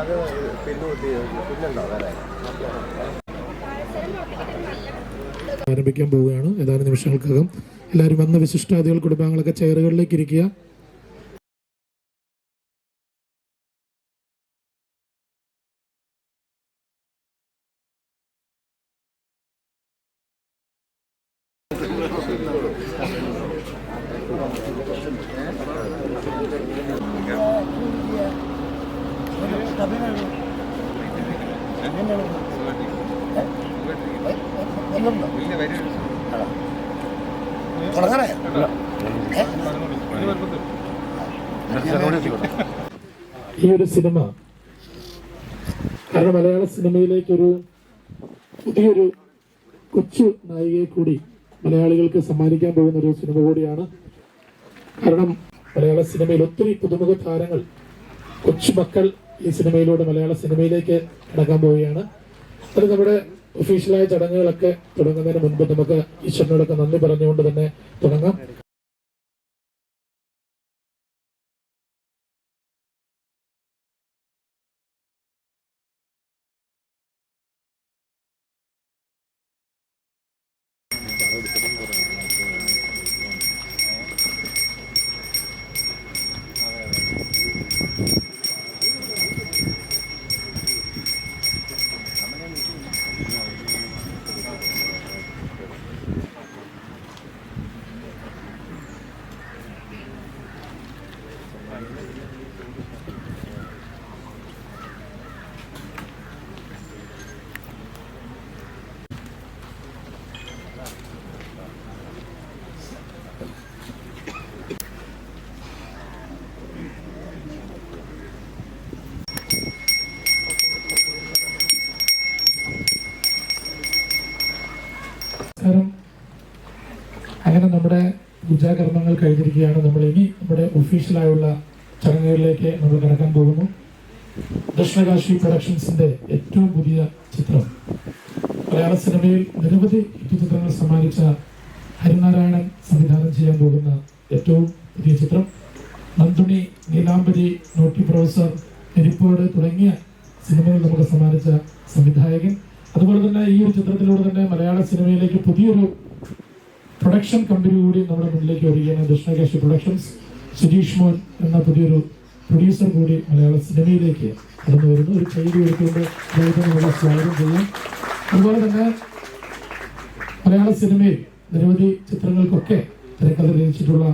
അത് പിന്നെ പിന്നുണ്ടോ വേറെ? ആരംഭിക്കാൻ പോവുകയാണ്. ഏതാനും നിമിഷങ്ങൾക്കകം എല്ലാവരും വന്ന വിശിഷ്ടാതികൾ കുടുംബാംഗങ്ങളൊക്കെ ചെയറുകളിലേക്ക് ഇരിക്കുക. സിനിമ. കാരണം മലയാള സിനിമയിലേക്ക് ഒരു പുതിയൊരു കൊച്ചു നായികയെ കൂടി മലയാളികൾക്ക് സമ്മാനിക്കാൻ പോകുന്ന ഒരു സിനിമ കൂടിയാണ്. കാരണം മലയാള സിനിമയിൽ ഒത്തിരി പുതുമുഖ താരങ്ങൾ കൊച്ചുമക്കൾ ഈ സിനിമയിലൂടെ മലയാള സിനിമയിലേക്ക് കടക്കാൻ പോവുകയാണ്. അത് നമ്മുടെ ഒഫീഷ്യലായ ചടങ്ങുകളൊക്കെ തുടങ്ങുന്നതിന് മുൻപ് നമുക്ക് ഈശ്വരനോടൊക്കെ നന്ദി പറഞ്ഞുകൊണ്ട് തന്നെ തുടങ്ങാം നമസ്കാരം അങ്ങനെ നമ്മുടെ പൂജാകർമ്മങ്ങൾ കഴിഞ്ഞിരിക്കുകയാണ്. നമ്മൾ ഇനി നമ്മുടെ ഒഫീഷ്യലായുള്ള ചടങ്ങുകളിലേക്ക് നമ്മൾ കടക്കാൻ പോകുന്നു. ദക്ഷിണകാശി പ്രൊഡക്ഷൻസിന്റെ ഏറ്റവും പുതിയ ചിത്രം. മലയാള സിനിമയിൽ നിരവധി ഹിറ്റ് ചിത്രങ്ങൾ സമ്മാനിച്ച ഹരിനാരായണൻ സംവിധാനം ചെയ്യാൻ പോകുന്ന ഏറ്റവും പുതിയ ചിത്രം. നന്ദുണി നീലാംബരി നോട്ടി പ്രൊഫസർ എരിപ്പോട് തുടങ്ങിയ സിനിമകൾ നമുക്ക് സമ്മാനിച്ച സംവിധായകൻ. അതുപോലെ തന്നെ ഈ ഒരു ചിത്രത്തിലൂടെ തന്നെ മലയാള സിനിമയിലേക്ക് പുതിയൊരു പ്രൊഡക്ഷൻ കമ്പനി കൂടി നമ്മുടെ മുന്നിലേക്ക് വരികയാണ്. ദക്ഷിണകാശി പ്രൊഡക്ഷൻസ് സുജീഷ് മോൻ എന്ന പുതിയൊരു പ്രൊഡ്യൂസർ കൂടി മലയാള സിനിമയിലേക്ക് കടന്നു വരുന്നു. ഒരു ചെയ്തി എടുത്തുകൊണ്ട് നമ്മുടെ സ്വാഗതം ചെയ്യാം. അതുപോലെ തന്നെ മലയാള സിനിമയിൽ നിരവധി ചിത്രങ്ങൾക്കൊക്കെ തിരക്കഥ രചിച്ചിട്ടുള്ള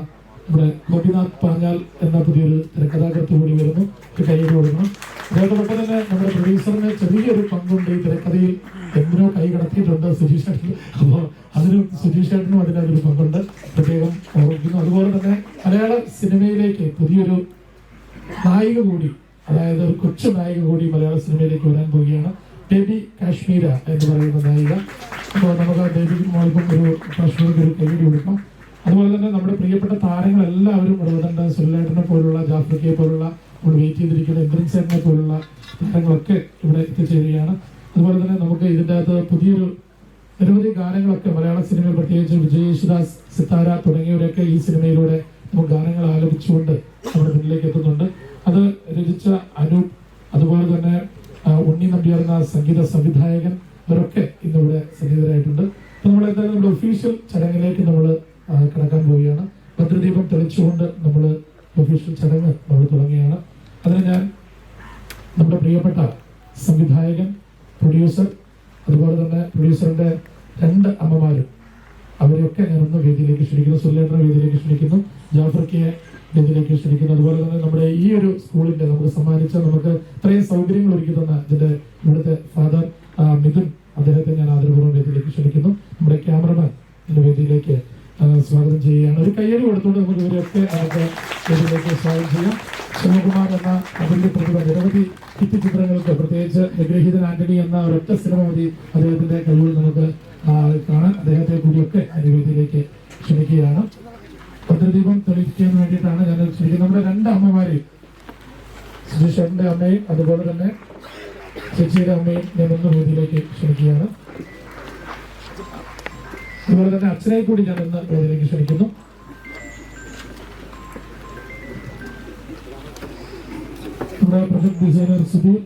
നമ്മുടെ ഗോപിനാഥ് പാഞ്ഞാൽ എന്ന പുതിയൊരു തിരക്കഥാകൃത്ത് കൂടി വരുന്നു. ഒരു കൈയ്യടി കൊടുക്കണം. അതേപോലെ തന്നെ നമ്മുടെ പ്രൊഡ്യൂസറിന് ചെറിയൊരു പങ്കുണ്ട് ഈ തിരക്കഥയിൽ. എന്തിനോ കൈ കടത്തിയിട്ടുണ്ട് സുജീഷ് അപ്പോൾ അതിനും സുജീഷ് ചേട്ടനും അതിനൊരു പങ്കുണ്ട്. പ്രത്യേകം ഓർമ്മിക്കുന്നു. അതുപോലെ തന്നെ മലയാള സിനിമയിലേക്ക് പുതിയൊരു നായിക കൂടി അതായത് ഒരു കൊച്ചു നായിക കൂടി മലയാള സിനിമയിലേക്ക് വരാൻ പോവുകയാണ്. ബേബി കാശ്മീര എന്ന് പറയുന്ന നായിക. അപ്പോൾ നമുക്ക് ബേബി മോൾക്കും ഒരു കാശ്മീർക്ക് ഒരു കൈയ്യടി കൊടുക്കാം. അതുപോലെ തന്നെ നമ്മുടെ പ്രിയപ്പെട്ട താരങ്ങളെല്ലാവരും ഇടപെടേണ്ട സുല്ലാട്ടിനെ പോലുള്ള ജാഫ്രിക്കയെ പോലുള്ള വെയിറ്റ് ചെയ്തിരിക്കുന്ന എൻട്രൻസ് സേനെ പോലുള്ള താരങ്ങളൊക്കെ ഇവിടെ എത്തിച്ചേരുകയാണ്. അതുപോലെ തന്നെ നമുക്ക് ഇതിന്റെ അകത്ത് പുതിയൊരു നിരവധി ഗാനങ്ങളൊക്കെ മലയാള സിനിമയിൽ പ്രത്യേകിച്ച് വിജയ് യേശുദാസ് സിത്താര തുടങ്ങിയവരൊക്കെ ഈ സിനിമയിലൂടെ നമുക്ക് ഗാനങ്ങൾ ആലപിച്ചുകൊണ്ട് നമ്മുടെ മുന്നിലേക്ക് എത്തുന്നുണ്ട്. അത് രചിച്ച അനൂപ് അതുപോലെ തന്നെ ഉണ്ണി നമ്പ്യാർ എന്ന സംഗീത സംവിധായകൻ ഇവരൊക്കെ ഇന്നിവിടെ സന്നിഹിതരായിട്ടുണ്ട് അപ്പൊ നമ്മൾ എന്തായാലും നമ്മുടെ ഒഫീഷ്യൽ ചടങ്ങിലേക്ക് നമ്മൾ കിടക്കാൻ പോവുകയാണ്. ഭദ്രദീപം തെളിച്ചുകൊണ്ട് നമ്മൾ ഒഫീഷ്യൽ ചടങ്ങ് നമ്മൾ തുടങ്ങുകയാണ്. അതിന് ഞാൻ നമ്മുടെ പ്രിയപ്പെട്ട സംവിധായകൻ പ്രൊഡ്യൂസർ അതുപോലെ തന്നെ പ്രൊഡ്യൂസറിന്റെ രണ്ട് അമ്മമാരും അവരെയൊക്കെ ഞാൻ ഒന്ന് വേദിയിലേക്ക് ക്ഷണിക്കുന്നു. സുരേന്ദ്ര വേദിയിലേക്ക് ക്ഷണിക്കുന്നു. ജാഫർക്കിയെ വേദിയിലേക്ക് ക്ഷണിക്കുന്നു. അതുപോലെ തന്നെ നമ്മുടെ ഈ ഒരു സ്കൂളിന്റെ നമുക്ക് സമ്മാനിച്ച നമുക്ക് ഇത്രയും സൗകര്യങ്ങൾ ഒരുക്കി തന്ന ഇതിന്റെ ഇവിടുത്തെ ഫാദർ മിഥുൻ അദ്ദേഹത്തെ ഞാൻ ആദരപൂർവം വേദിയിലേക്ക് ക്ഷണിക്കുന്നു. നമ്മുടെ ക്യാമറമാൻ വേദിയിലേക്ക് സ്വാഗതം ചെയ്യുകയാണ്. ഒരു കയ്യടി കൊടുത്തുകൊണ്ട് നമുക്ക് ഇവരെയൊക്കെ നമുക്ക് വേദിയിലേക്ക് സ്വാഗതം ചെയ്യാം. ശിവകുമാർ എന്ന അതിന്റെ പ്രതിഭ നിരവധി ഹിറ്റ് ചിത്രങ്ങൾക്ക് പ്രത്യേകിച്ച് നിഗ്രഹീതൻ ആന്റണി എന്ന ഒരൊറ്റ സിനിമ മതി അദ്ദേഹത്തിന്റെ കഴിവുകൾ നമുക്ക് കാണാൻ അദ്ദേഹത്തെ കൂടിയൊക്കെ അനുവേദിയിലേക്ക് വേദിയിലേക്ക് ക്ഷണിക്കുകയാണ്. ഭദ്രദീപം തെളിയിക്കാൻ വേണ്ടിയിട്ടാണ് ഞാൻ ക്ഷണിക്കുന്നത്. നമ്മുടെ രണ്ട് അമ്മമാരെയും സുജീഷേട്ടന്റെ അമ്മയും അതുപോലെ തന്നെ ശശിയുടെ അമ്മയും ഞാൻ ഒന്ന് വേദിയിലേക്ക് ക്ഷണിക്കുകയാണ്. അതുപോലെ തന്നെ അച്ഛനെ കൂടി ഞാൻ ഇന്ന് വേദിയിലേക്ക് ക്ഷണിക്കുന്നു. നമ്മുടെ പ്രൊജക്ട് ഡിസൈനർ സുധീർ.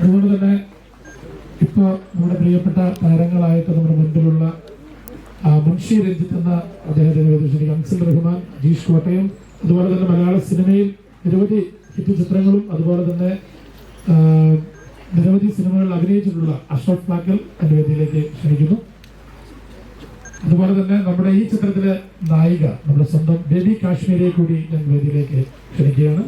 അതുകൊണ്ട് തന്നെ ഇപ്പൊ നമ്മുടെ പ്രിയപ്പെട്ട താരങ്ങളായിട്ട് നമ്മുടെ മുൻപിലുള്ള മുൻഷി രഞ്ജിത്ത് എന്ന അദ്ദേഹത്തിന് ക്ഷണിക്കും അൻസിൽ റഹ്മാൻ ജീഷ് കോട്ടയം അതുപോലെ തന്നെ മലയാള സിനിമയിൽ നിരവധി ഹിറ്റ് ചിത്രങ്ങളും അതുപോലെ തന്നെ നിരവധി സിനിമകളിൽ അഭിനയിച്ചിട്ടുള്ള അഷ്റഫ് ഫ്ലാക്കൽ എന്ന വേദിയിലേക്ക് ക്ഷണിക്കുന്നു. അതുപോലെ തന്നെ നമ്മുടെ ഈ ചിത്രത്തിലെ നായിക നമ്മുടെ സ്വന്തം ബേബി കാശ്മീരെ കൂടി ഞാൻ വേദിയിലേക്ക് ക്ഷണിക്കുകയാണ്.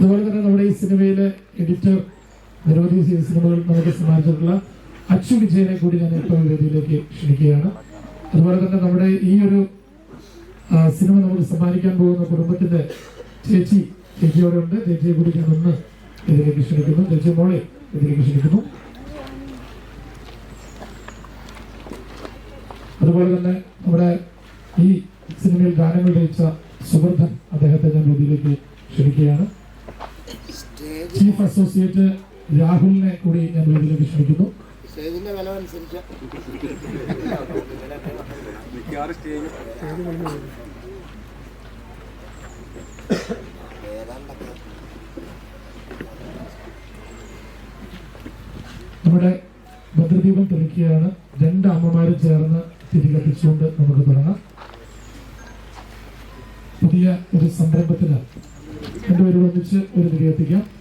അതുപോലെ തന്നെ നമ്മുടെ ഈ സിനിമയിലെ എഡിറ്റർ നിരവധി സിനിമകൾ നമുക്ക് സമ്മാനിച്ചിട്ടുള്ള അച്ചു വിജയനെ കൂടി ഞാൻ ഇപ്പോൾ വേദിയിലേക്ക് ക്ഷണിക്കുകയാണ്. അതുപോലെ തന്നെ നമ്മുടെ ഈ ഒരു സിനിമ നമുക്ക് സമ്മാനിക്കാൻ പോകുന്ന കുടുംബത്തിന്റെ ചേച്ചി ചേച്ചിയോടുണ്ട് ചേച്ചിയെ കൂടി ഞാൻ ഒന്ന് ഇതിലേക്ക് ക്ഷണിക്കുന്നു. ചേച്ചി മോളെ ഇതിലേക്ക് ക്ഷണിക്കുന്നു. അതുപോലെ തന്നെ നമ്മുടെ ഈ സിനിമയിൽ ഗാനങ്ങൾ രചിച്ച സുവർദ്ധൻ അദ്ദേഹത്തെ ഞാൻ വേദിയിലേക്ക് ക്ഷണിക്കുകയാണ്. ചീഫ് അസോസിയേറ്റ് രാഹുലിനെ കൂടി ഞാൻ വേദിയിലേക്ക് ക്ഷണിക്കുന്നു. സ്റ്റേജിന്റെ വില അനുസരിച്ച്. നമ്മുടെ ഭദ്രദീപം തെളിക്കുകയാണ്. രണ്ട് അമ്മമാരും ചേർന്ന് തിരികത്തിച്ചുകൊണ്ട് നമുക്ക് തുടങ്ങാം. പുതിയ ഒരു സംരംഭത്തിന് രണ്ടുപേരും ഒന്നിച്ച് ഒരു തിരികെത്തിക്കാം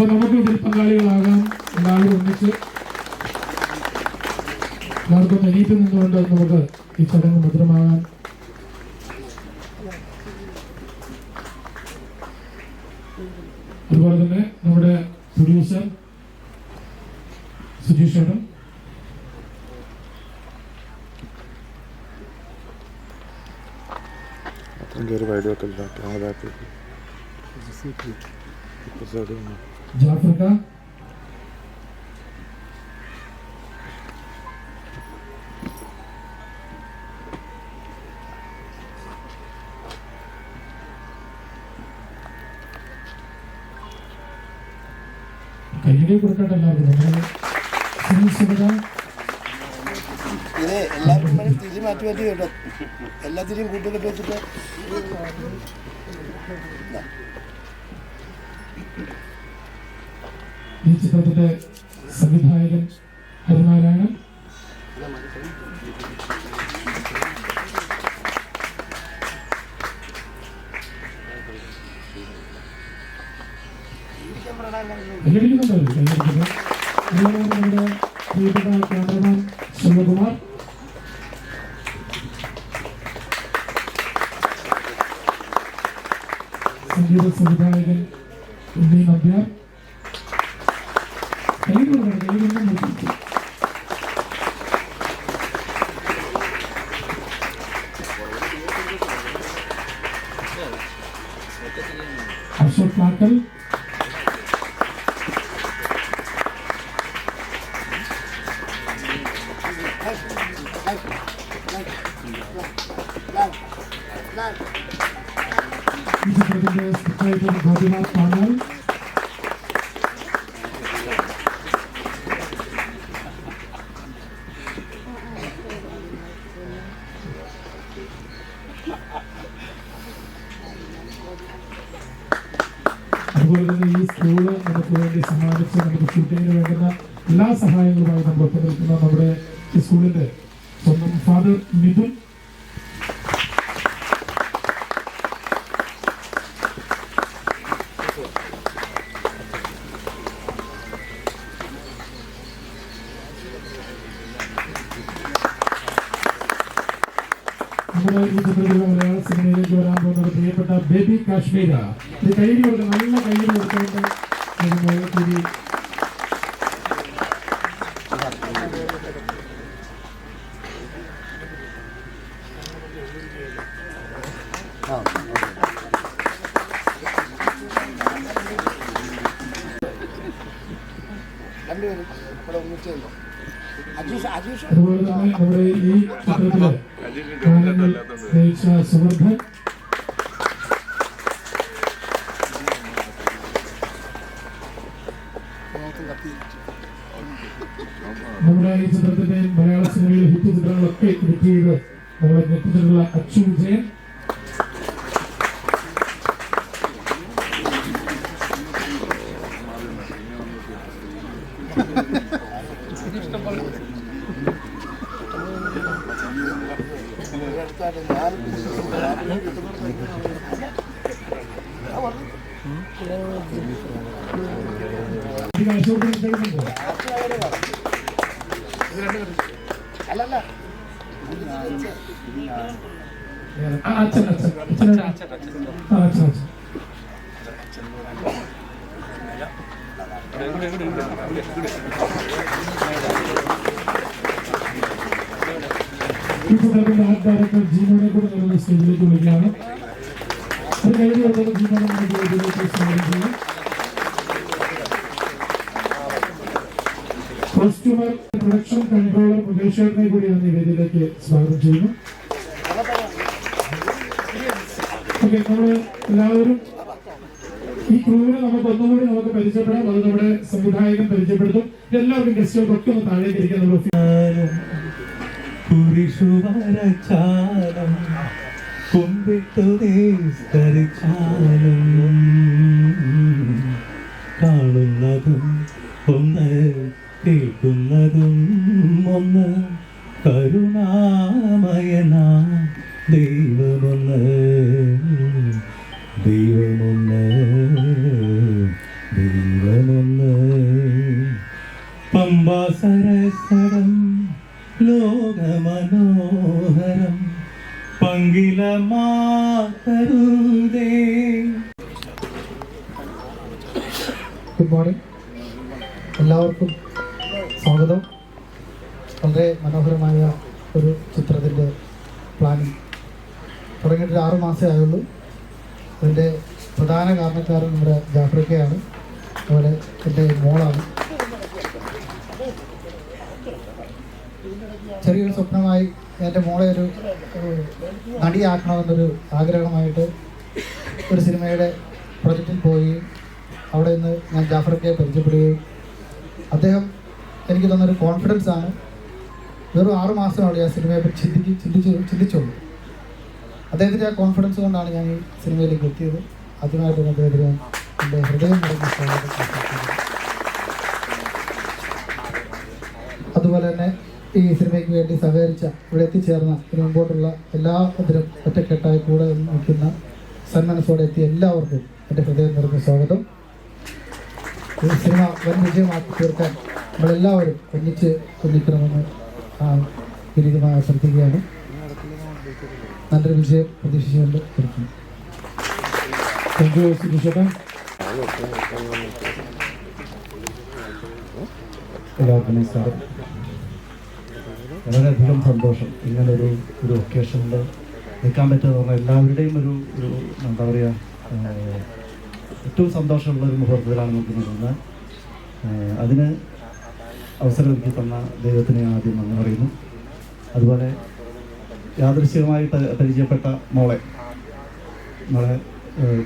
അപ്പൊ നമുക്ക് ഇതിൽ പങ്കാളികളാകാം. എല്ലാവരും ഒന്നിച്ച് എല്ലാവർക്കും എണീറ്റ് നിന്നുകൊണ്ട് നമുക്ക് ഈ ചടങ്ങ് ഭദ്രമാകാൻ. അതുപോലെ തന്നെ നമ്മുടെ പ്രൊഡ്യൂസർ സുജീഷ് ചേട്ടൻ. ഒരു wide വെക്കല്ല camera back side Jafar Khan കയ്യിലേ കൊടുക്കട്ടെ എല്ലാവർക്കും നമ്മുടെ സുനിൽ സുഗത ഇത് എല്ലാവർക്കും വേണ്ടി തിരി മാറ്റി മാറ്റി കേട്ടോ. എല്ലാ തിരിയും കൂട്ടുകെട്ട് വെച്ചിട്ട്. ഈ ചിത്രത്തിന്റെ സംവിധായകൻ Sir Platel ചിത്രത്തിലുള്ള മലയാള സിനിമയിലേക്ക് വരാൻ പോകുന്നത് പ്രിയപ്പെട്ട ബേബി കാശ്മീര ഇത് കയ്യിൽ കൊടുക്കുക നല്ല കൈയ്യടി കൊടുക്കേണ്ട കൂടി സ്വാഗതം കോസ്റ്റ്യൂമർ പ്രൊഡക്ഷൻ കൺട്രോളർ മുകേഷേറിനെ കൂടിയാണ് വേദിയിലേക്ക് സ്വാഗതം ചെയ്യുന്നു. ഓക്കെ നമ്മൾ എല്ലാവരും ഈ ക്രൂവിനെ നമുക്ക് ഒന്നുകൂടി നമുക്ക് പരിചയപ്പെടാം. അത് നമ്മുടെ സംവിധായകൻ പരിചയപ്പെടുത്തും. എല്ലാവർക്കും ഗസ്റ്റുകൾക്കൊക്കെ ഒന്ന് താഴേക്ക് ഇരിക്കാൻ നമ്മൾ കുമ്പിട്ടു കാണുന്നതും ഒന്ന് കേൾക്കുന്നതും ഒന്ന് കരുണാമയന ദൈവമൊന്ന്. ദൈവമൊന്ന് ദൈവമൊന്ന്. പമ്പാസരസരം ലോകമനോഹരം പങ്കിലമാക്കരുതേ ഗുഡ് മോർണിംഗ് എല്ലാവർക്കും സ്വാഗതം. വളരെ മനോഹരമായ ഒരു ചിത്രത്തിന്റെ പ്ലാനിങ് തുടങ്ങിയിട്ട് ആറു മാസമേ ആയുള്ളൂ. അതിന്റെ പ്രധാന കാരണക്കാരൻ നമ്മുടെ ജാഫ്രിക്കയാണ്. അതുപോലെ എന്റെ മോളാണ്. ചെറിയൊരു സ്വപ്നമായി എന്റെ മോളെ ഒരു നടിയാക്കണമെന്നൊരു ആഗ്രഹമായിട്ട് ഒരു സിനിമയുടെ പ്രൊജക്റ്റിൽ പോയി. അവിടെ നിന്ന് ഞാൻ ജാഫർക്കെ പരിചയപ്പെടുകയും അദ്ദേഹം എനിക്ക് തന്നൊരു കോൺഫിഡൻസ് ആണ്. വെറും ആറ് മാസമാണ് ഞാൻ സിനിമയെ പറ്റി ചിന്തിക്ക് ചിന്തിച്ച് ചിന്തിച്ചുള്ളൂ. അദ്ദേഹത്തിന്റെ ആ കോൺഫിഡൻസ് കൊണ്ടാണ് ഞാൻ ഈ സിനിമയിലേക്ക് എത്തിയത്. ആദ്യമായിട്ട് അദ്ദേഹത്തിന് എന്റെ ഹൃദയം സ്വാഗതം. അതുപോലെ തന്നെ ഈ സിനിമയ്ക്ക് വേണ്ടി സഹകരിച്ച ഇവിടെ എത്തിച്ചേർന്ന ഇതിന് മുമ്പോട്ടുള്ള എല്ലാ ഇതിലും ഒറ്റക്കെട്ടായി കൂടെ നിൽക്കുന്ന സന്മനസ്സോടെ എത്തിയ എല്ലാവർക്കും എന്റെ ഹൃദയം നിറഞ്ഞ സ്വാഗതം. സിനിമ വൻ വിജയമാക്കി തീർക്കാൻ നമ്മളെല്ലാവരും ഒന്നിച്ച് ഒന്നിക്കണമെന്ന് ആ വിനീതമായി അഭ്യർത്ഥിക്കുകയാണ്. നല്ലൊരു വിജയം പ്രതീക്ഷിച്ചുകൊണ്ട് വളരെയധികം സന്തോഷം ഇങ്ങനൊരു ഒരു ഒക്കേഷനിൽ നിൽക്കാൻ പറ്റുക പറഞ്ഞാൽ എല്ലാവരുടെയും ഒരു ഒരു എന്താ പറയുക ഏറ്റവും സന്തോഷമുള്ള ഒരു മുഹൂർത്തത്തിലാണ് നമുക്ക് ഏഹ്, അതിന് അവസരം ഒരുക്കി തന്ന ദൈവത്തിന് ആദ്യം നന്ദി പറയുന്നു. അതുപോലെ യാദൃശ്ചികമായി പ- പരിചയപ്പെട്ട മോളെ മോളെ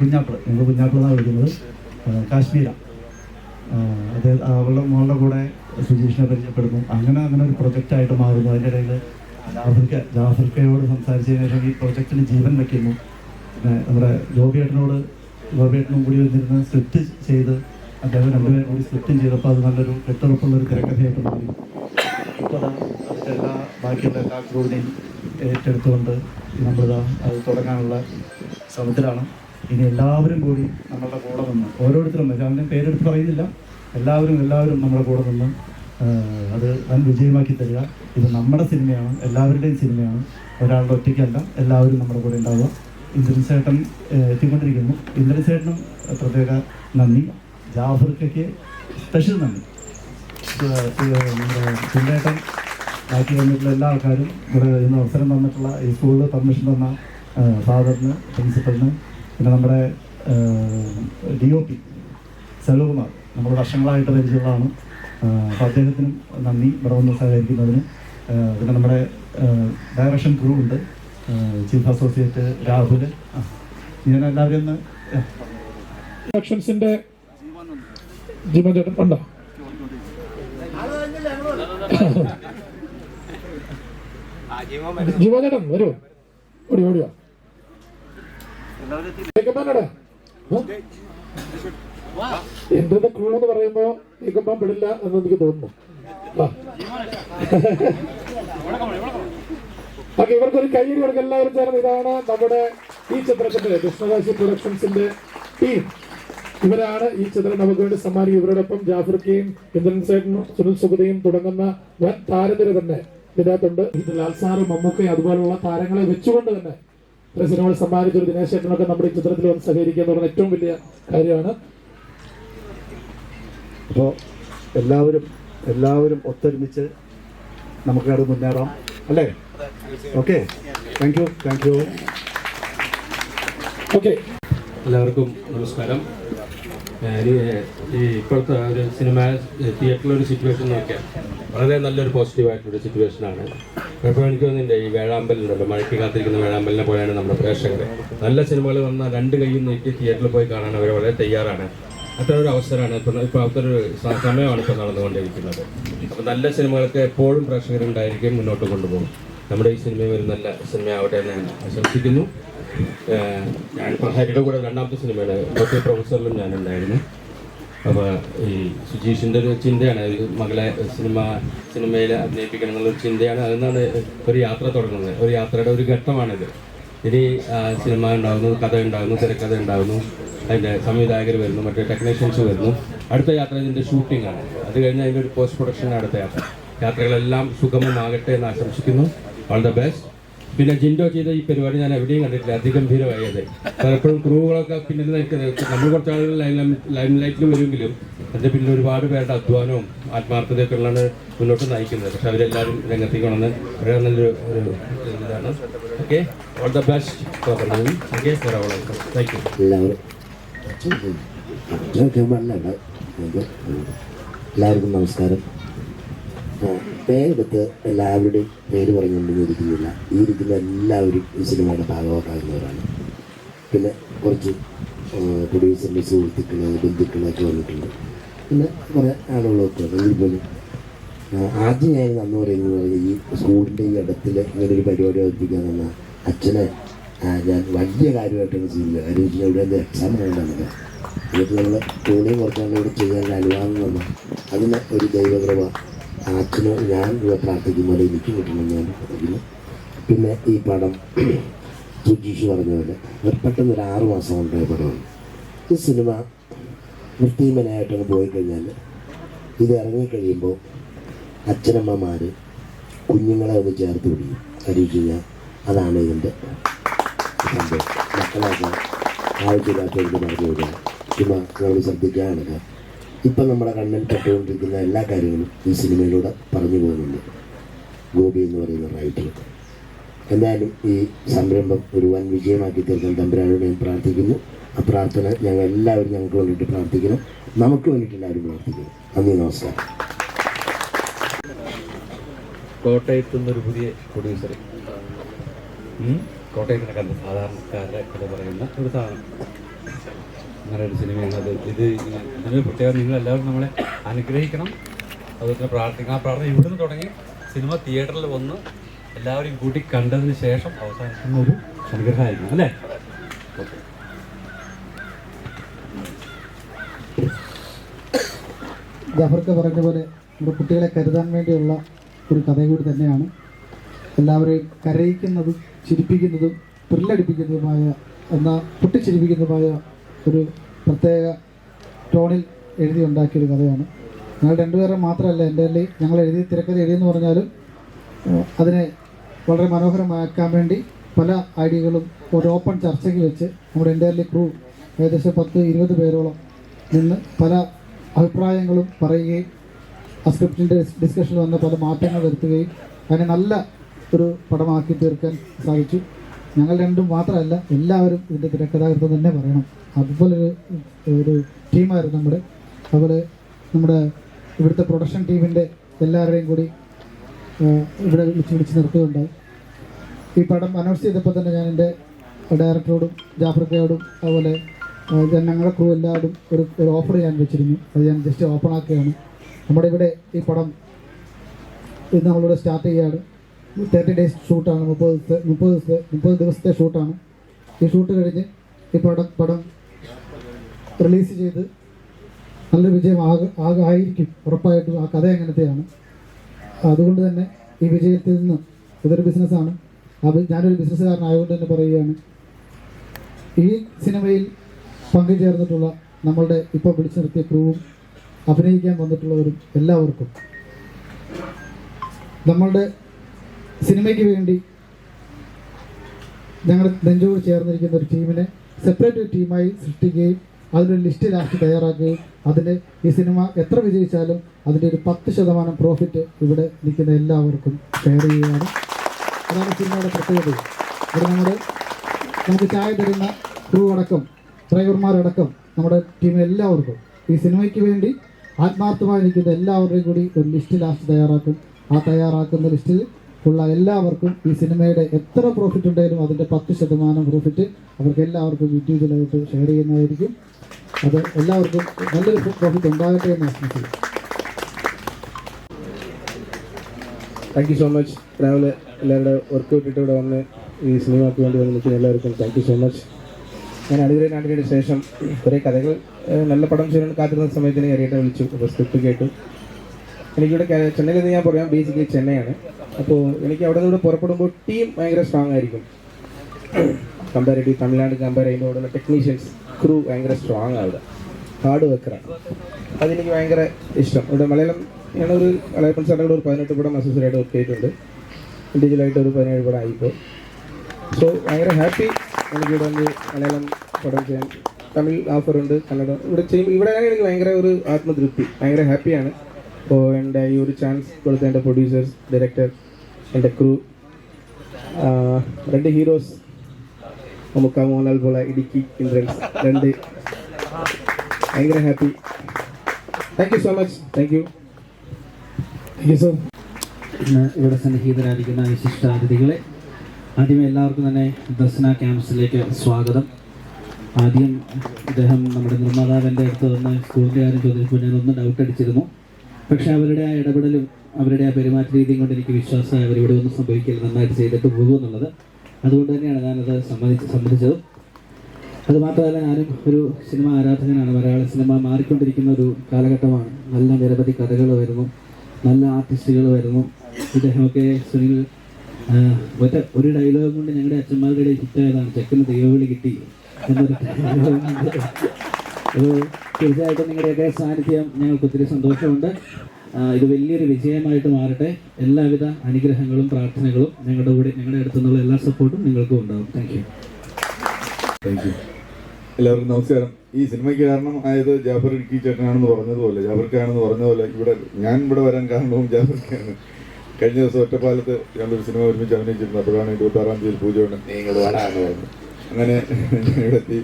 കുഞ്ഞാപ്പിൾ ഞങ്ങൾ കുഞ്ഞാപ്പിൾ എന്നാണ് വിളിക്കുന്നത് കാശ്മീര. അദ്ദേഹം അവളുടെ മോളുടെ കൂടെ സുജീഷിനെ പരിചയപ്പെടുന്നു. അങ്ങനെ അങ്ങനെ ഒരു പ്രൊജക്റ്റായിട്ട് മാറുന്നു. അതിന്റെ ഇടയിൽ ജാഫ്രിക്ക ജാഫ്രിക്കയോട് സംസാരിച്ചതിന് ശേഷം ഈ പ്രൊജക്റ്റിന് ജീവൻ വയ്ക്കുന്നു. പിന്നെ നമ്മുടെ ജോബിയേട്ടനോട് ജോബിയേട്ടനും കൂടി വന്നിരുന്ന് സ്ക്രിപ്റ്റ് ചെയ്ത് അദ്ദേഹം രണ്ടുപേരും കൂടി സ്ക്രിപ്റ്റും ചെയ്തപ്പോൾ അത് നല്ലൊരു കെട്ടുറപ്പുള്ള ഒരു തിരക്കഥയായിട്ട് മാറി. ഇപ്പോൾ അതിന്റെ എല്ലാ ബാക്കിയുള്ള എല്ലാ ക്രൂവിനെയും ഏറ്റെടുത്തുകൊണ്ട് നമ്മളിതാ അത് തുടങ്ങാനുള്ള ശ്രമത്തിലാണ്. ഇനി എല്ലാവരും കൂടി നമ്മളുടെ കൂടെ നിന്ന് ഓരോരുത്തരും ഞാൻ പേരെടുത്ത് പറയുന്നില്ല. എല്ലാവരും എല്ലാവരും നമ്മുടെ കൂടെ നിന്ന് അത് വൻ വിജയമാക്കി തരിക. ഇത് നമ്മുടെ സിനിമയാണ് എല്ലാവരുടെയും സിനിമയാണ്. ഒരാളുടെ ഒറ്റയ്ക്കല്ല എല്ലാവരും നമ്മുടെ കൂടെ ഉണ്ടാവുക. ഇന്ദ്രൻസേട്ടൻ എത്തിക്കൊണ്ടിരിക്കുന്നു. ഇന്ദ്രൻസേട്ടനും പ്രത്യേക നന്ദി. ജാഫർക്കയ്ക്ക് സ്പെഷ്യൽ നന്ദി. ചിന്തേട്ടൻ ബാക്കി വന്നിട്ടുള്ള എല്ലാ ആൾക്കാരും ഇവിടെ ഇന്ന് അവസരം തന്നിട്ടുള്ള ഈ സ്കൂളിൽ പെർമിഷൻ തന്ന ഫാദറിന് പ്രിൻസിപ്പലിന് പിന്നെ നമ്മുടെ ഡി ഒ പി സെൽവകുമാർ നമ്മൾ വർഷങ്ങളായിട്ട് പരിചയമുള്ളതാണ്. അപ്പോൾ അദ്ദേഹത്തിനും നന്ദി ഇവിടെ വന്ന് സഹകരിക്കുന്നതിന്. പിന്നെ നമ്മുടെ ഡയറക്ഷൻ ക്രൂ ഉണ്ട്. ചീഫ് അസോസിയേറ്റ് രാഹുൽ ഇങ്ങനെ എല്ലാവരും ഒന്ന് ആ, പ്രൊഡക്ഷൻസിന്റെ ജീവൻ ചേട്ടൻ ഉണ്ടോ? ജീവൻ ചേട്ടൻ വരൂ. ഓടി ഓടിയോ എന്റെ ക്രൂ എന്ന് പറയുമ്പോ ഏകമ്പാൻ പെടില്ല എന്ന് എനിക്ക് തോന്നുന്നു. ഇവർക്ക് ഇവർക്കൊരു കയ്യിൽ കൊടുക്കുക എല്ലാവരും ചേർന്ന് ഇതാണ് നമ്മുടെ ഈ ചിത്രത്തിന്റെ കൃഷ്ണകാശി പ്രൊഡക്ഷൻസിന്റെ ടീം ഇവരാണ് ഈ ചിത്രം നമുക്ക് വേണ്ടി സമ്മാനിക്കും ഇവരോടൊപ്പം ജാഫർ കെയും ഇന്ദ്രൻ സേട്ടനും സുനിൽ സുഗതയും തുടങ്ങുന്ന വൻ താരനിര തന്നെ ഇതിനകത്തുണ്ട്. ഇത് ലാൽ സാറും മമ്മൂക്കയും അതുപോലുള്ള താരങ്ങളെ വെച്ചുകൊണ്ട് തന്നെ ഇത്ര സിനിമകൾ സമ്മാനിച്ച ഒരു ദിനേശ് ചേട്ടനൊക്കെ നമ്മുടെ ഈ ചിത്രത്തിൽ വന്ന് സഹകരിക്കുക എന്ന് പറയുന്ന ഏറ്റവും വലിയ കാര്യമാണ്. അപ്പോൾ എല്ലാവരും എല്ലാവരും ഒത്തൊരുമിച്ച് നമുക്കത് മുന്നേറാം. അല്ലേ? Okay thank you thank you okay എല്ലാവർക്കും നമസ്കാരം. ഇപ്പോഴത്തെ ഒരു സിനിമ തിയേറ്ററിലൊരു സിറ്റുവേഷൻ നോക്കിയാൽ വളരെ നല്ലൊരു പോസിറ്റീവായിട്ടുള്ള സിറ്റുവേഷനാണ് ഇപ്പോൾ എനിക്ക് തോന്നുന്നുണ്ട് ഈ വേഴാമ്പലുണ്ടല്ലോ മഴയ്ക്ക് കാത്തിരിക്കുന്ന വേഴാമ്പലിനെ പോലെയാണ് നമ്മുടെ പ്രേക്ഷകർ നല്ല സിനിമകൾ വന്നാൽ രണ്ട് കൈയും നീക്കി തിയേറ്ററിൽ പോയി കാണാൻ അവർ വളരെ തയ്യാറാണ്. അത്ര ഒരു അവസരമാണ് ഇപ്പം ഇപ്പോൾ അതൊരു ഒരു സമയമാണ് ഇപ്പോൾ നടന്നുകൊണ്ടിരിക്കുന്നത്. അപ്പോൾ നല്ല സിനിമകൾക്ക് എപ്പോഴും പ്രേക്ഷകരുണ്ടായിരിക്കും മുന്നോട്ട് കൊണ്ടുപോകും. നമ്മുടെ ഈ സിനിമയും ഒരു നല്ല സിനിമയാവട്ടെ എന്ന് ഞാൻ ആശംസിക്കുന്നു. ഞാൻ ഹരിയുടെ കൂടെ രണ്ടാമത്തെ സിനിമയാണ്. ഡോക്ടർ പ്രൊഫസറിലും ഞാനുണ്ടായിരുന്നു അപ്പോൾ ഈ സുജീഷിന്റെ ഒരു ചിന്തയാണ്. ഒരു മകളെ സിനിമ സിനിമയിൽ അഭിനയിപ്പിക്കണം എന്നുള്ളൊരു ചിന്തയാണ്. അതിൽ നിന്നാണ് ഒരു യാത്ര തുടങ്ങുന്നത്. ഒരു യാത്രയുടെ ഒരു ഘട്ടമാണിത്. ഇനി സിനിമ ഉണ്ടാകുന്നു കഥ ഉണ്ടാകുന്നു തിരക്കഥ ഉണ്ടാകുന്നു. അതിന്റെ സംവിധായകർ വരുന്നു മറ്റേ ടെക്നീഷ്യൻസ് വരുന്നു. അടുത്ത യാത്ര ഇതിന്റെ ഷൂട്ടിംഗ് ആണ്. അത് കഴിഞ്ഞ് അതിന്റെ ഒരു പോസ്റ്റ് പ്രൊഡക്ഷൻ അടുത്ത യാത്ര. യാത്രകളെല്ലാം സുഗമമാകട്ടെ എന്ന് ആശംസിക്കുന്നു. ഓൾ ദ ബെസ്റ്റ് പിന്നെ ജിൻഡോ ചെയ്ത ഈ പരിപാടി ഞാൻ എവിടെയും കണ്ടിട്ടില്ല അതിഗംഭീരമായത് പലപ്പോഴും ക്രൂകളൊക്കെ പിന്നിൽ നിൽക്കുന്നത് നമ്മൾ കുറച്ച് ആളുകൾ ലൈം ലൈറ്റിൽ വരുമെങ്കിലും അതിന്റെ പിന്നിൽ ഒരുപാട് പേരുടെ അധ്വാനവും ആത്മാർത്ഥതയൊക്കെ ഉള്ളതാണ് മുന്നോട്ട് നയിക്കുന്നത് പക്ഷെ അവരെല്ലാവരും രംഗത്തേക്ക് വന്ന് വളരെ നല്ലൊരു ഇതാണ് okay all the best okay thank you എല്ലാവർക്കും നമസ്കാരം പേരെടുത്ത് എല്ലാവരുടെയും പേര് പറഞ്ഞുകൊണ്ടൊന്നും ഇരിക്കുന്നില്ല ഈ ഇരിക്കുന്ന എല്ലാവരും ഈ സിനിമയുടെ ഭാഗമാക്കാവുന്നവരാണ് പിന്നെ കുറച്ച് പ്രൊഡ്യൂസറിന്റെ സുഹൃത്തുക്കൾ ബന്ധുക്കളൊക്കെ വന്നിട്ടുണ്ട്. പിന്നെ കുറേ ആളുകളൊക്കെ ഉണ്ട്. ആദ്യം ഞാൻ അന്ന് പറയുന്നത് ഈ സ്കൂളിന്റെ ഈ ഇടത്തിൽ ഇങ്ങനെ ഒരു പരിപാടി അവതരിപ്പിക്കാൻ തന്ന അച്ഛനെ ഞാൻ വലിയ കാര്യമായിട്ടാണ് ചെയ്യുന്നത്. കാര്യം വെച്ചാൽ ഇവിടെ എന്റെ എക്സാം വേണ്ടത് എന്നിട്ട് നമ്മൾ പൂനെയും കുറച്ചാണ് ഇവിടെ ചെയ്യാൻ അനുവാദം തന്നു. അതിന് ഒരു ദൈവകൃപ അച്ഛന് ഞാൻ ഇവിടെ പ്രാർത്ഥിക്കുന്ന പോലെ എനിക്ക് കിട്ടണം ഞാൻ പറഞ്ഞു പിന്നെ ഈ പടം സുജീഷ് പറഞ്ഞ പോലെ ഒരു പെട്ടെന്ന് ഒരു ആറു മാസം കൊണ്ടായ പടമാണ് ഈ സിനിമ വൃത്തിമനായിട്ടങ്ങ് പോയി കഴിഞ്ഞാൽ ഇത് ഇറങ്ങിക്കഴിയുമ്പോൾ അച്ഛനമ്മമാർ കുഞ്ഞുങ്ങളെ ഒന്ന് ചേർത്ത് പിടിക്കും. വെച്ച് കഴിഞ്ഞാൽ അതാണ് ഇതിന്റെ സംഭവം. മക്കളൊക്കെ ആവശ്യമില്ലാത്ത ഇത് പറഞ്ഞു കഴിഞ്ഞാൽ ചുമ്മാ നമ്മൾ ശ്രദ്ധിക്കാനൊക്കെ ഇപ്പം നമ്മുടെ കണ്ണിൽ പെട്ടുകൊണ്ടിരിക്കുന്ന എല്ലാ കാര്യങ്ങളും ഈ സിനിമയിലൂടെ പറഞ്ഞു പോകുന്നുണ്ട്. ഗോപി എന്ന് പറയുന്ന റൈറ്റർ എന്തായാലും ഈ സംരംഭം ഒരു വൻ വിജയമാക്കി തീർക്കാൻ തമ്പുരാനോട് ഞാൻ പ്രാർത്ഥിക്കുന്നു. ആ പ്രാർത്ഥന ഞങ്ങൾ എല്ലാവരും ഞങ്ങൾക്ക് വേണ്ടിയിട്ട് പ്രാർത്ഥിക്കണം. നമുക്ക് വേണ്ടിയിട്ട് എല്ലാവരും പ്രാർത്ഥിക്കണം. നന്ദി നമസ്കാരം. കോട്ടയത്തു നിന്നൊരു പുതിയ പ്രൊഡ്യൂസർ കോട്ടയത്തിനെ കണ്ട സാധാരണക്കാരുടെ കഥ പറയുന്ന ഒരു സാധനം. അങ്ങനെ സിനിമയാണ് അത് ഇത് ഇതിന് പ്രത്യേകം നിങ്ങൾ എല്ലാവരും നമ്മളെ അനുഗ്രഹിക്കണം. അതുപോലെ പ്രാർത്ഥിക്കണം. ആ പ്രാർത്ഥന ഇവിടുന്ന് തുടങ്ങി സിനിമ തിയേറ്ററിൽ വന്ന് എല്ലാവരെയും കൂടി കണ്ടതിന് ശേഷം അവസാനിക്കുന്ന ഒരു അനുഗ്രഹമായിരിക്കും അല്ലേ? ഓക്കെ. ജാഫർക്ക് പറഞ്ഞ പോലെ നമ്മുടെ കുട്ടികളെ കരുതാൻ വേണ്ടിയുള്ള ഒരു കഥ കൂടി തന്നെയാണ്. എല്ലാവരെയും കരയിക്കുന്നതും ചിരിപ്പിക്കുന്നതും ത്രില്ലടിപ്പിക്കുന്നതുമായ എന്നാൽ പൊട്ടിച്ചിരിപ്പിക്കുന്നതുമായ ഒരു പ്രത്യേക ടോണിൽ എഴുതി ഉണ്ടാക്കിയൊരു കഥയാണ്. ഞങ്ങൾ രണ്ടുപേരെ മാത്രമല്ല എന്റെ അല്ലെ ഞങ്ങൾ എഴുതി തിരക്കഥ എഴുതിയെന്ന് പറഞ്ഞാലും അതിനെ വളരെ മനോഹരമാക്കാൻ വേണ്ടി പല ഐഡിയകളും ഒരു ഓപ്പൺ ചർച്ചയ്ക്ക് വെച്ച് നമ്മുടെ എന്റെ ക്രൂ ഏകദേശം പത്ത് ഇരുപത് പേരോളം നിന്ന് പല അഭിപ്രായങ്ങളും പറയുകയും ആ സ്ക്രിപ്റ്റിന്റെ ഡിസ്കഷനിൽ വന്ന പല മാറ്റങ്ങൾ വരുത്തുകയും അതിനെ നല്ല ഒരു പടമാക്കി തീർക്കാൻ സാധിച്ചു. ഞങ്ങൾ രണ്ടും മാത്രമല്ല എല്ലാവരും ഇതിന്റെ തിരക്കഥാകൃത്തം തന്നെ പറയണം. അതുപോലെ ഒരു ടീമായിരുന്നു നമ്മുടെ. അതുപോലെ നമ്മുടെ ഇവിടുത്തെ പ്രൊഡക്ഷൻ ടീമിന്റെ എല്ലാവരുടെയും കൂടി ഇവിടെ വിളിച്ച് വിളിച്ച് നിർത്തുകയുണ്ടായി. ഈ പടം അനൗൺസ് ചെയ്തപ്പോൾ തന്നെ ഞാൻ എന്റെ ഡയറക്ടറോടും ജാഫർക്കയോടും അതുപോലെ ഞങ്ങളുടെ ക്രൂ എല്ലാവരും ഒരു ഒരു ഓഫർ ഞാൻ വെച്ചിരുന്നു. അത് ഞാൻ ജസ്റ്റ് ഓപ്പൺ ആക്കുകയാണ്. നമ്മുടെ ഇവിടെ ഈ പടം ഇന്ന് നമ്മളിവിടെ സ്റ്റാർട്ട് ചെയ്യുകയാണ്. തേർട്ടി ഡേയ്സ് ഷൂട്ടാണ് മുപ്പത് ദിവസത്തെ മുപ്പത് ദിവസത്തെ മുപ്പത് ദിവസത്തെ ഷൂട്ടാണ് ഈ ഷൂട്ട് കഴിഞ്ഞ് ഈ പടം പടം റിലീസ് ചെയ്ത് നല്ല വിജയം ആക ആകെ ആയിരിക്കും ഉറപ്പായിട്ടും ആ കഥ അങ്ങനത്തെയാണ് അതുകൊണ്ട് തന്നെ ഈ വിജയത്തിൽ നിന്ന് ഇതൊരു ബിസിനസ്സാണ് അത് ഞാനൊരു ബിസിനസ്സുകാരനായതുകൊണ്ട് തന്നെ പറയുകയാണ്. ഈ സിനിമയിൽ പങ്കുചേർന്നിട്ടുള്ള നമ്മളുടെ ഇപ്പോൾ വിളിച്ചു നിർത്തിയ ക്രൂവും അഭിനയിക്കാൻ വന്നിട്ടുള്ളവരും എല്ലാവർക്കും. നമ്മളുടെ സിനിമയ്ക്ക് വേണ്ടി ഞങ്ങൾ നെഞ്ചോട് ചേർന്നിരിക്കുന്ന ഒരു ടീമിനെ സെപ്പറേറ്റ് ഒരു ടീമായി സൃഷ്ടിക്കുകയും അതിനൊരു ലിസ്റ്റ് ലാസ്റ്റ് തയ്യാറാക്കുകയും അതിൽ ഈ സിനിമ എത്ര വിജയിച്ചാലും അതിന്റെ ഒരു പത്ത് ശതമാനം പ്രോഫിറ്റ് ഇവിടെ നിൽക്കുന്ന എല്ലാവർക്കും ഷെയർ ചെയ്യുകയാണ്. അതാണ് സിനിമയുടെ പ്രത്യേകത. ഇവിടെ നമ്മുടെ നമുക്ക് ചായ തരുന്ന ക്രൂ അടക്കം ഡ്രൈവർമാരടക്കം നമ്മുടെ ടീം എല്ലാവർക്കും ഈ സിനിമയ്ക്ക് വേണ്ടി ആത്മാർത്ഥമായി നിൽക്കുന്ന എല്ലാവരുടെയും കൂടി ഒരു ലിസ്റ്റ് ലാസ്റ്റ് തയ്യാറാക്കും. ആ തയ്യാറാക്കുന്ന ലിസ്റ്റിൽ ഉള്ള എല്ലാവർക്കും ഈ സിനിമയുടെ എത്ര പ്രോഫിറ്റ് ഉണ്ടെങ്കിലും അതിന്റെ പത്ത് ശതമാനം പ്രോഫിറ്റ് അവർക്ക് എല്ലാവർക്കും യൂട്യൂബിലായിട്ട് ഷെയർ ചെയ്യുന്നതായിരിക്കും. അത് എല്ലാവർക്കും നല്ലൊരു പ്രോഫിറ്റ് ഉണ്ടാകട്ടെ എന്ന് ആശംസിക്കുന്നു. താങ്ക് യു സോ മച്ച് രാവിലെ എല്ലാവരുടെ വർക്ക് ഔട്ടിട്ട് ഇവിടെ വന്ന് ഈ സിനിമയ്ക്ക് വേണ്ടി വന്ന് നിൽക്കുന്ന എല്ലാവർക്കും താങ്ക് യു സോ മച്ച് ഞാൻ അടിവരെ നാടിനു ശേഷം കുറേ കഥകൾ നല്ല പടം ചെയ്യാൻ കാത്തിരുന്ന സമയത്തിന് കയറിയിട്ട് വിളിച്ചു. അപ്പോൾ സ്ക്രിപ്റ്റ് കേട്ടു. എനിക്കിവിടെ ചെന്നൈയിൽ ഞാൻ പറയാം ബേസിക്കലി ചെന്നൈയാണ്. അപ്പോൾ എനിക്ക് അവിടെ നിന്ന് പുറപ്പെടുമ്പോൾ ടീം ഭയങ്കര സ്ട്രോങ് ആയിരിക്കും. കമ്പാരിറ്റീവ് തമിഴ്നാട് കമ്പയർ ചെയ്യുമ്പോൾ അവിടെയുള്ള ടെക്നീഷ്യൻസ് ക്രൂ ഭയങ്കര സ്ട്രോങ് ആവുക. ഹാർഡ് വർക്കറാണ് അതെനിക്ക് ഭയങ്കര ഇഷ്ടം. ഇവിടെ മലയാളം ഞാനൊരു മലയാളം സാറിന്റെ ഒരു പതിനെട്ട് പടം അസോസിയേറ്റ് വർക്ക് ചെയ്തിട്ടുണ്ട്. ഇൻഡിവിജ്വലായിട്ട് ഒരു പതിനേഴ് പടം ആയിപ്പോൾ സോ ഭയങ്കര ഹാപ്പി എനിക്കിവിടെ വന്ന് മലയാളം പടം ചെയ്യാൻ. തമിഴ് ഓഫർ ഉണ്ട് കന്നഡ. ഇവിടെ ചെയ്യുമ്പോൾ ഇവിടെ എനിക്ക് ഭയങ്കര ഒരു ആത്മതൃപ്തി. ഭയങ്കര ഹാപ്പിയാണ് അപ്പോൾ എന്റെ ഈ ഒരു ചാൻസ് കൊടുത്ത എന്റെ പ്രൊഡ്യൂസേഴ്സ് ഡയറക്ടർ എന്റെ ക്രൂ രണ്ട് ഹീറോസ് നമുക്ക് മോഹൻലാൽ പോലെ ഇടുക്കി ഇന്ദ്രൻസ് രണ്ട്. ഭയങ്കര happy thank you so much thank you thank you sir ഇന്ന് ഇവിടെ സന്നിഹിതരായിരിക്കുന്ന വിശിഷ്ടാതിഥികളെ ആദ്യമേ എല്ലാവർക്കും തന്നെ ദർശന ക്യാമ്പസിലേക്ക് സ്വാഗതം. ആദ്യം ഇദ്ദേഹം നമ്മുടെ നിർമ്മാതാവിന്റെ അടുത്ത് വന്ന് സ്കൂളിന്റെ കാര്യം ചോദിച്ചപ്പോൾ ഞാനൊന്ന് ഡൗട്ട് അടിച്ചിരുന്നു. പക്ഷേ അവരുടെ ആ ഇടപെടലും അവരുടെ ആ പെരുമാറ്റ രീതിയും കൊണ്ട് എനിക്ക് വിശ്വാസമായി അവർ ഇവിടെ ഒന്നും സംഭവിക്കില്ല നന്നായിട്ട് ചെയ്തിട്ട് പോകുമെന്നുള്ളത് അതുകൊണ്ട് തന്നെയാണ് ഞാനത് സമ്മതിച്ച് സമ്മതിച്ചത്. അത് മാത്രമല്ല ഞാനും ഒരു സിനിമ ആരാധകനാണ്. മലയാള സിനിമ മാറിക്കൊണ്ടിരിക്കുന്ന ഒരു കാലഘട്ടമാണ്. നല്ല നിരവധി കഥകൾ വരുന്നു നല്ല ആർട്ടിസ്റ്റുകൾ വരുന്നു. ഇദ്ദേഹമൊക്കെ സുനിൽ ഒറ്റ ഒരു ഡയലോഗ് കൊണ്ട് ഞങ്ങളുടെ അച്ഛന്മാരുടെ ഇടയിൽ ഹിറ്റായതാണ്. ചെക്കന് ദൈവവിളി കിട്ടി എന്നൊരു അപ്പോൾ തീർച്ചയായിട്ടും നിങ്ങളുടെയൊക്കെ സാന്നിധ്യം ഞങ്ങൾക്ക് ഒത്തിരി സന്തോഷമുണ്ട്. ഇത് വലിയൊരു വിജയമായിട്ട് മാറട്ടെ. എല്ലാവിധ അനുഗ്രഹങ്ങളും പ്രാർത്ഥനകളും ഞങ്ങളുടെ കൂടെ ഞങ്ങളുടെ അടുത്തു നിന്നുള്ള എല്ലാ സപ്പോർട്ടും നിങ്ങൾക്കും ഉണ്ടാവും. താങ്ക് യു താങ്ക് യു എല്ലാവർക്കും നമസ്കാരം. ഈ സിനിമയ്ക്ക് കാരണം ആയത് ജാഫർ ഇടുക്കി ചേട്ടനാണെന്ന് പറഞ്ഞതുപോലെ ജാഫർക്കാണെന്ന് പറഞ്ഞതുപോലെ ഇവിടെ ഞാൻ ഇവിടെ വരാൻ കാരണവും ജാഫർക്കാണ്. കഴിഞ്ഞ ദിവസം ഒറ്റപ്പാലത്ത് ഞങ്ങളൊരു സിനിമ ഒരുമിച്ച് അഭിനയിച്ചിരുന്നു. അപ്പോഴാണ് ഇരുപത്തി ആറാം തീയതി പൂജ ഉണ്ട് നിങ്ങൾ വരാമെന്ന് പറഞ്ഞു. അങ്ങനെ ഞാൻ ഇവിടെ എത്തി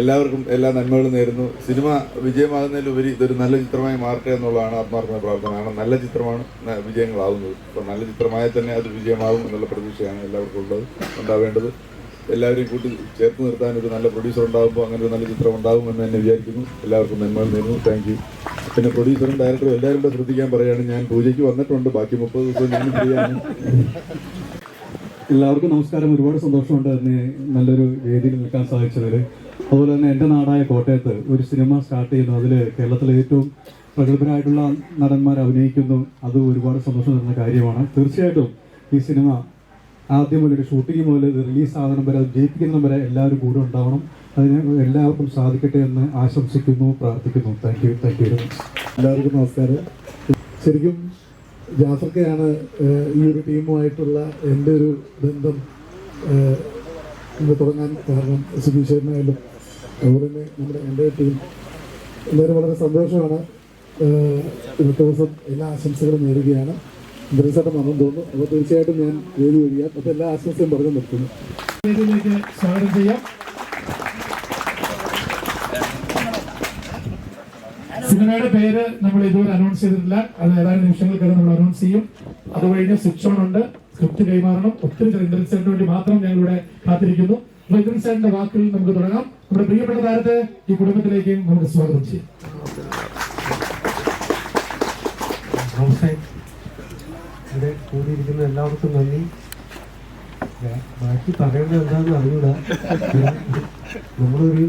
എല്ലാവർക്കും എല്ലാ നന്മകളും നേരുന്നു. സിനിമ വിജയമാകുന്നതിലുപരി ഇതൊരു നല്ല ചിത്രമായി മാറട്ടെ എന്നുള്ളതാണ് ആത്മാർത്ഥമായ പ്രാർത്ഥന. കാരണം നല്ല ചിത്രമാണ് വിജയങ്ങളാവുന്നത്. അപ്പോൾ നല്ല ചിത്രമായാൽ തന്നെ അത് വിജയമാകും എന്നുള്ള പ്രതീക്ഷയാണ് എല്ലാവർക്കും ഉള്ളത് ഉണ്ടാവേണ്ടത്. എല്ലാവരെയും കൂട്ടി ചേർത്ത് നിർത്താൻ ഒരു നല്ല പ്രൊഡ്യൂസർ ഉണ്ടാകുമ്പോൾ അങ്ങനെ ഒരു നല്ല ചിത്രം ഉണ്ടാകുമെന്ന് തന്നെ വിചാരിക്കുന്നു. എല്ലാവർക്കും നന്മകൾ നേരുന്നു. താങ്ക് യു പിന്നെ പ്രൊഡ്യൂസറും ഡയറക്ടറും എല്ലാവരും കൂടെ ശ്രദ്ധിക്കാൻ പറയുകയാണ് ഞാൻ പൂജയ്ക്ക് വന്നിട്ടുണ്ട്. ബാക്കി മുപ്പത് ദിവസം ഞാൻ ചെയ്യാനും എല്ലാവർക്കും നമസ്കാരം. ഒരുപാട് സന്തോഷമുണ്ട് തന്നെ നല്ലൊരു വേദിയിൽ നിൽക്കാൻ സാധിച്ചതിൽ. അതുപോലെ തന്നെ എന്റെ നാടായ കോട്ടയത്ത് ഒരു സിനിമ സ്റ്റാർട്ട് ചെയ്യുന്നു. അതിൽ കേരളത്തിലെ ഏറ്റവും പ്രഗത്ഭരായിട്ടുള്ള നടന്മാർ അഭിനയിക്കുന്നു. അത് ഒരുപാട് സന്തോഷം തരുന്ന കാര്യമാണ്. തീർച്ചയായിട്ടും ഈ സിനിമ ആദ്യം മുതൽ ഷൂട്ടിംഗ് മുതൽ റിലീസ് ആകുന്ന വരെ അത് ജയിപ്പിക്കുന്ന വരെ എല്ലാവരും കൂടെ ഉണ്ടാവണം. അതിന് എല്ലാവർക്കും സാധിക്കട്ടെ എന്ന് ആശംസിക്കുന്നു പ്രാർത്ഥിക്കുന്നു. താങ്ക് യു താങ്ക് യു എല്ലാവർക്കും നമസ്കാരം. ശരിക്കും ജാഫർക്കയാണ് ഈ ഒരു ടീമുമായിട്ടുള്ള എന്റെ ഒരു ബന്ധം തുടങ്ങാൻ കാരണം സുധീഷേട്ടനായാലും അതുപോലെ തന്നെ നമ്മുടെ എന്റെ ടീം എല്ലാവരും വളരെ സന്തോഷമാണ്. ഇന്നത്തെ ദിവസം എല്ലാ ആശംസകളും നേരുകയാണ്. ഇന്ദ്രസേട്ടൻ വന്നു തോന്നുന്നു. അപ്പോൾ തീർച്ചയായിട്ടും ഞാൻ വേദി വരിക അപ്പോൾ എല്ലാ ആശംസയും പറഞ്ഞു നിർത്തുന്നു. സ്വാഗതം ചെയ്യാം. സിനിമയുടെ പേര് നമ്മൾ ഇതുവരെ അനൗൺസ് ചെയ്തിട്ടില്ല. അത് ഏതാനും നിമിഷങ്ങൾക്കകം നമ്മൾ അനൗൺസ് ചെയ്യും. അതുകഴിഞ്ഞ് സ്വിച്ച് ഓൺ ഉണ്ട്. സ്ക്രിപ്റ്റ് കൈമാറണം. ഒത്തിരി ഇന്ദ്രൻസേറിന് വേണ്ടി മാത്രം ഞങ്ങളിവിടെ കാത്തിരിക്കുന്നു. അപ്പൊ വാക്കുകൾ നമുക്ക് തുടങ്ങാം. നമ്മുടെ പ്രിയപ്പെട്ട താരത്തെ ഈ കുടുംബത്തിലേക്കും നമുക്ക് സ്വാഗതം ചെയ്യാം. ഇവിടെ കൂടിയിരിക്കുന്ന എല്ലാവർക്കും നന്ദി. ബാക്കി പറയേണ്ടത് എന്താണെന്ന് അറിയൂട നമ്മളൊരു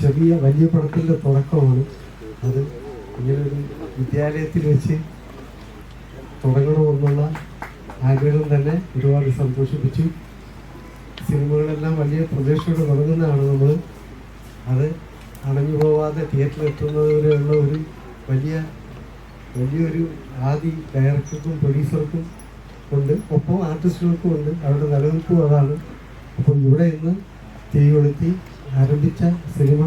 ചെറിയ വലിയ പടത്തിന്റെ തുടക്കമാണ്. അത് ഇങ്ങനെ ഒരു വിദ്യാലയത്തിൽ വെച്ച് തുടങ്ങണമെന്നുള്ള ആഗ്രഹം തന്നെ ഒരുപാട് സന്തോഷിപ്പിച്ചു. സിനിമകളെല്ലാം വലിയ പ്രതീക്ഷയോടെ തുടങ്ങുന്നതാണ് നമ്മൾ അത് അണഞ്ഞു പോവാതെ തിയേറ്ററിൽ എത്തുന്നത് ഒരു വലിയ വലിയൊരു ആദി ഡയറക്ടർക്കും പ്രൊഡ്യൂസർക്കും ഉണ്ട്. ഒപ്പം ആർട്ടിസ്റ്റുകൾക്കും ഉണ്ട്. അവരുടെ നിലനിൽപ്പും അതാണ്. അപ്പം ഇവിടെ ഇന്ന് തീ കൊളുത്തി ആരംഭിച്ച സിനിമ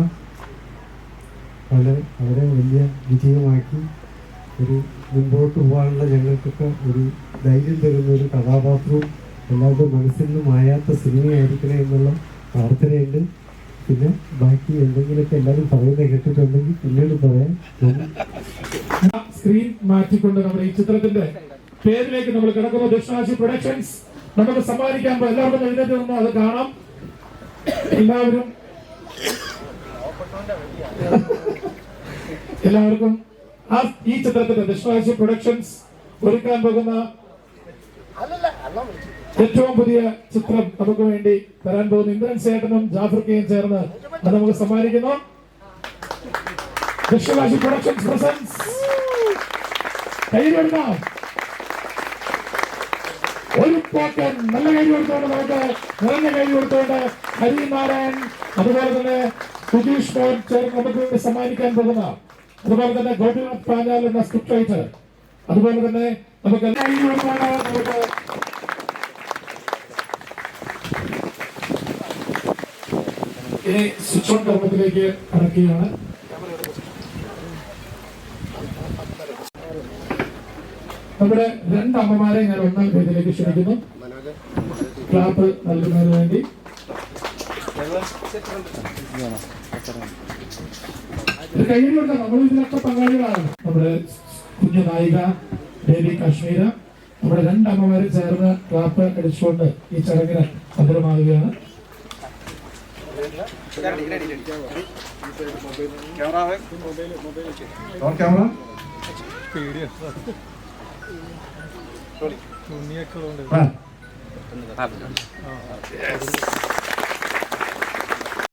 വളരെ വളരെ വലിയ വിജയമാക്കി ഒരു മുമ്പോട്ട് പോകാനുള്ള ഞങ്ങൾക്കൊക്കെ ഒരു ധൈര്യം തരുന്ന ഒരു കഥാപാത്രവും എല്ലാവരുടെ മനസ്സിൽ നിന്നും മായാത്ത സിനിമയായിരിക്കണേ എന്നുള്ള പ്രാർത്ഥനയുണ്ട്. പിന്നെ ബാക്കി എന്തെങ്കിലുമൊക്കെ എല്ലാവരും പറയുന്നത് കേട്ടിട്ടുണ്ടെങ്കിൽ പിന്നീട് പറയാം. സ്ക്രീൻ മാറ്റിക്കൊണ്ട് നമ്മുടെ ഈ ചിത്രത്തിന്റെ പേരിലേക്ക് നമ്മൾ കിടക്കുന്ന. ദക്ഷിണാശി പ്രൊഡക്ഷൻസ്. നമുക്ക് സമ്മാനിക്കാൻ എല്ലാവർക്കും എഴുന്നേറ്റ് നിന്ന് അത് കാണാം. എല്ലാവരും എല്ലാവർക്കും ആ ഈ ചിത്രത്തിന്റെ ദക്ഷിണാശി പ്രൊഡക്ഷൻസ് ഒരുക്കാൻ പോകുന്ന ഏറ്റവും പുതിയ ചിത്രം നമുക്ക് വേണ്ടി തരാൻ പോകുന്ന ഇന്ദ്രൻ സേട്ടനും ജാഫർക്കയും ചേർന്ന് അത് നമുക്ക് സമ്മാനിക്കുന്നു. ഒരു പോക്കൻ നല്ല കൈ കൊടുത്തുകൊണ്ട് നമുക്ക് നിറഞ്ഞ കൈ കൊടുത്തുകൊണ്ട് ഹരിനാരായൺ അതുപോലെ തന്നെ സുജീഷ് മോൻ ചേർന്ന് നമുക്ക് സമ്മാനിക്കാൻ പോകുന്ന അതുപോലെ തന്നെ ഗോപിനാഥ് പാഞ്ഞാൽ എന്ന സ്ക്രിപ്റ്റ് റൈറ്റർ അതുപോലെ തന്നെ നമുക്ക് എല്ലാ നമുക്ക് ഇനി സ്വിച്ച് ഓൺ കർമ്മത്തിലേക്ക് കടക്കുകയാണ്. നമ്മുടെ രണ്ട് അമ്മമാരെ ഞാൻ ഒന്നാം ഇതിലേക്ക് ക്ഷണിക്കുന്നു. ക്ലാപ്പ് നൽകുന്നതിന് വേണ്ടി. കഴിഞ്ഞുകൊണ്ട് നമ്മൾ ഇതിലൊക്കെ പങ്കാളികളാണ്. നമ്മുടെ കുഞ്ഞു നായിക ബേബി കാശ്മീര. നമ്മുടെ രണ്ടമ്മമാരും ചേർന്ന് ക്ലാപ്പ് അടിച്ചുകൊണ്ട് ഈ ചടങ്ങിന് ഭദ്രമാവുകയാണ് ക്യാമറ ആ.